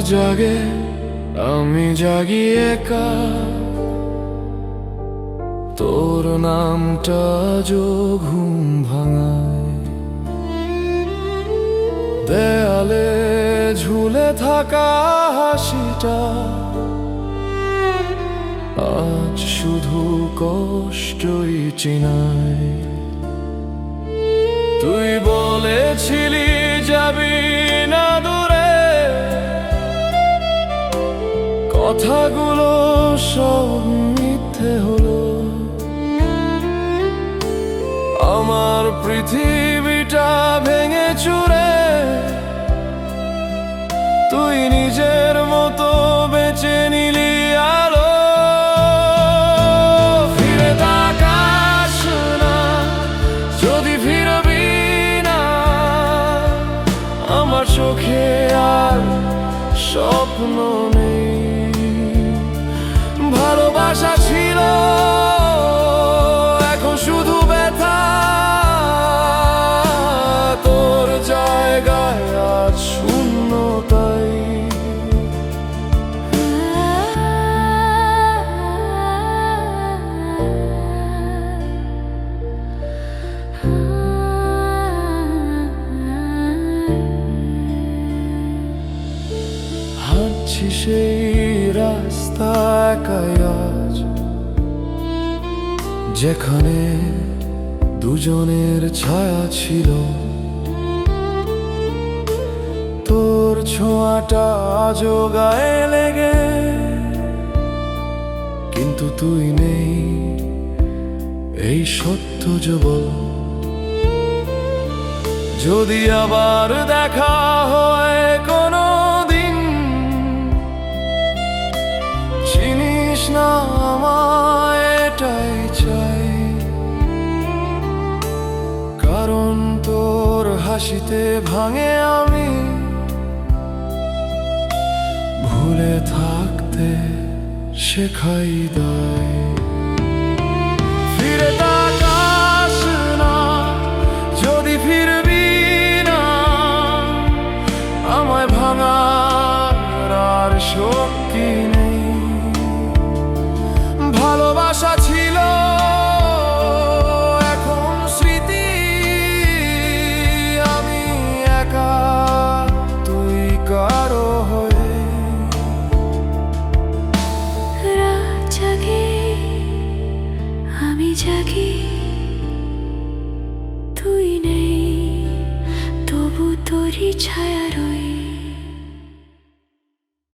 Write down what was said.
জাগে, আমি জাগি একা। তোর নামটা যো ঘুম ভাঙায়। দেয়ালে ঝুলে থাকা হাসিটা আজ শুধু কষ্টই চিনায়। তুই বলেছিলি যাবি কথাগুলো সব মিথ্যে হলো। আমার পৃথিবীটা ভেঙে চুরে। তুই নিজের মতো বেঁচে নিলি আলো। ফিরে তাকাস না, যদি ফিরবি না, আমার চোখে আর স্বপ্ন নেই। সেই রাস্তা আজ? যেখানে দুজনের ছায়া ছিল। তোর ছোঁয়াটা আজও গায়ে লেগে। কিন্তু তুই নেই এই সত্য যে বল যদি আবার দেখা হয় না এটাই চাই। কারণ তোর হাসিতে ভাঙে আমি। ভুলে থাকতে শেখাই দেয় ফিরে না, যদি না, আমায় ভাঙার আর শক্তি জাগি তুই নেই তবু তোরই ছায়া